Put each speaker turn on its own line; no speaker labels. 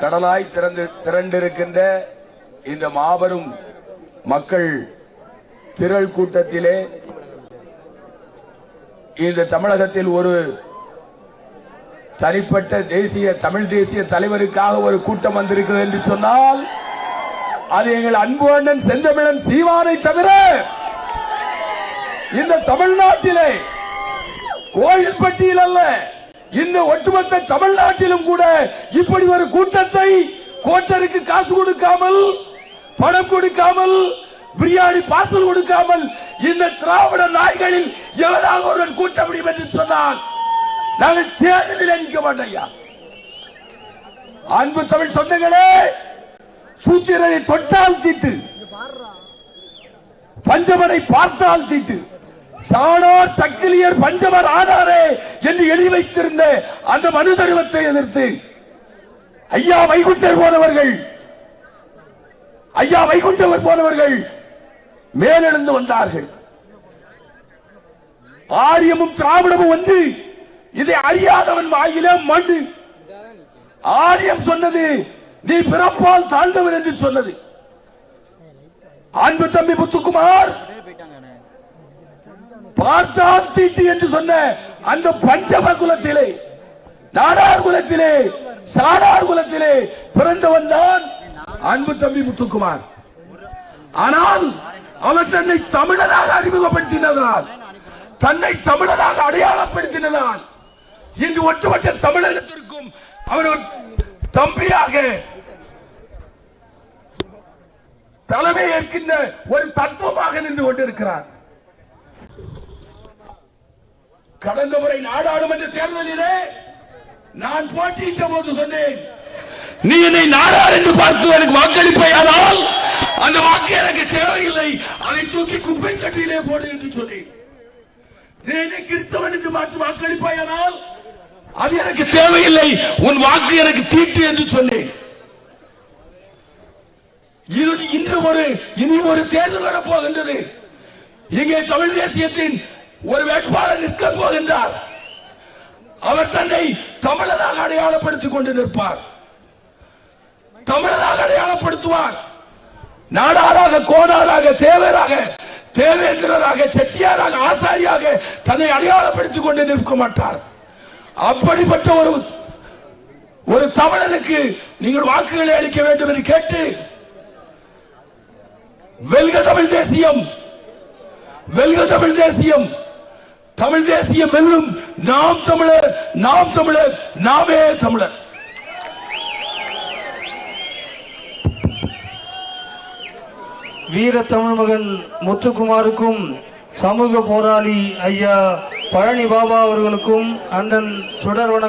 கடலாய் திறந்து திரண்டிருக்கின்ற இந்த மாபெரும் மக்கள் திரள் கூட்டத்திலே இந்த தமிழகத்தில் ஒரு தனிப்பட்ட தேசிய தமிழ் தேசிய தலைவருக்காக ஒரு கூட்டம் வந்திருக்கிறது என்று சொன்னால் அது எங்கள் அன்பு அண்ணன் செந்தமிழன் சீமானை தவிர இந்த தமிழ்நாட்டிலே கோயில்பட்டியில் அல்ல இந்த ஒட்டுமொத்த தமிழ்நாட்டிலும் கூட இப்படி ஒரு கூட்டத்தை கோட்டருக்கு காசு கொடுக்காமல் பணம் கொடுக்காமல் பிரியாணி பார்சல் கொடுக்காமல் இந்த திராவிட நாய்களில் எவனாக ஒருவன் கூட்ட முடியும் என்று சொன்னால் நாங்கள் தேர்தலில் நிற்க மாட்டோம் அன்பு தமிழ் சொந்தங்களே சூத்திரனை தொட்டால் தீட்டு பஞ்சமனை பார்த்தால் தீட்டு. சாணார் சக்கிலியர் பஞ்சவர் ஆனாரே என்று எழுதி வைத்திருந்த அந்த மனு தருவத்தை எதிர்த்து ஐயா வைகுண்டர் போனவர்கள் ஐயா வைகுண்டவர் போனவர்கள் மேலெழுந்து வந்தார்கள். ஆரியமும் திராவிடமும் ஒன்று இதை அறியாதவன் வாயிலே மண் ஆரியம் சொன்னது நீ பிறப்பால் தாழ்ந்தவன் என்று சொன்னது. அன்பு தம்பி முத்துக்குமார் பார்த்தால் தீட்டு என்று சொன்ன அந்த பஞ்சம குலத்திலே நாடார் குலத்திலே சாடார் குலத்திலே பிறந்தவன் தான் அன்பு தம்பி முத்துக்குமார். ஆனால் அவர் தன்னை தமிழராக அறிமுகப்படுத்தினதால் தன்னை தமிழராக அடையாளப்படுத்தினதால் இன்று ஒட்டுமொத்த தமிழகத்திற்கும் அவர் தம்பியாக தலைமை ஏற்கின்ற ஒரு தத்துவமாக நின்று கொண்டிருக்கிறார். கடந்த முறை நாடாளுமன்ற தேர்தலிலே நான் போட்டியிட்ட போது சொன்னேன் நீ என்னை நாடார் என்று பார்த்து எனக்கு வாக்களிப்பையானால் அந்த வாக்கு எனக்கு தேவையில்லை. அதை தூக்கி குப்பை சட்டியிலே போடு என்று சொன்னேன். நீ என்னை கிறிஸ்தவன் என்று மாற்றி வாக்களிப்பாயானால் அது எனக்கு தேவையில்லை. உன் வாக்கு எனக்கு தீட்டு என்று சொன்னேன். இது இன்று ஒரு இனி ஒரு தேர்தல் வரப்போகின்றது. இங்கே தமிழ் தேசியத்தின் ஒரு வேட்பாளர் நிற்க போகின்றார். அவர் தன்னை தமிழராக அடையாளப்படுத்திக் கொண்டு நிற்பார். தமிழராக அடையாளப்படுத்துவார். நாடாராக கோடாராக தேவராக தேவேந்திரராக செட்டியாராக ஆசாரியாக தன்னை அடையாளப்படுத்திக் கொண்டு நிற்க மாட்டார். அப்படிப்பட்ட ஒரு ஒரு தமிழனுக்கு நீங்கள் வாக்குகளை அளிக்க வேண்டும் என்று கேட்டு வெல்க தமிழ் தேசியம் வெல்க தமிழ் தேசியம். தமிழ் தேசியம் வெல்லும் நாம் தமிழர் நாம் தமிழர் நாமே தமிழர்.
வீர தமிழ் மகன் முத்துக்குமாருக்கும் சமூக போராளி ஐயா பழனி பாபா அவர்களுக்கும் அண்ணன் சுடர் வணக்கம்.